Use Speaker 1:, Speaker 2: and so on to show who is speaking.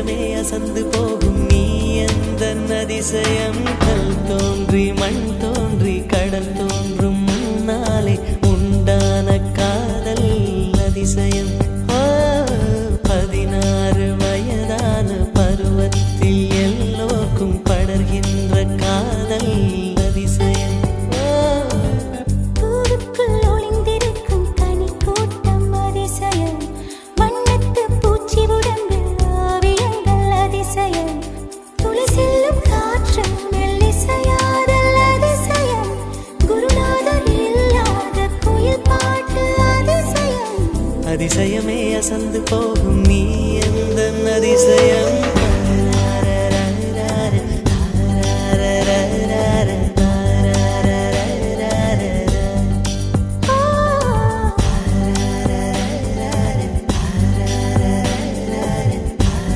Speaker 1: இதயமே அசந்து போகும் நீ எந்த அதிசயம் கல் தோன்றி மண் தோன்றி அதிசயமே அசந்து போகும் நீ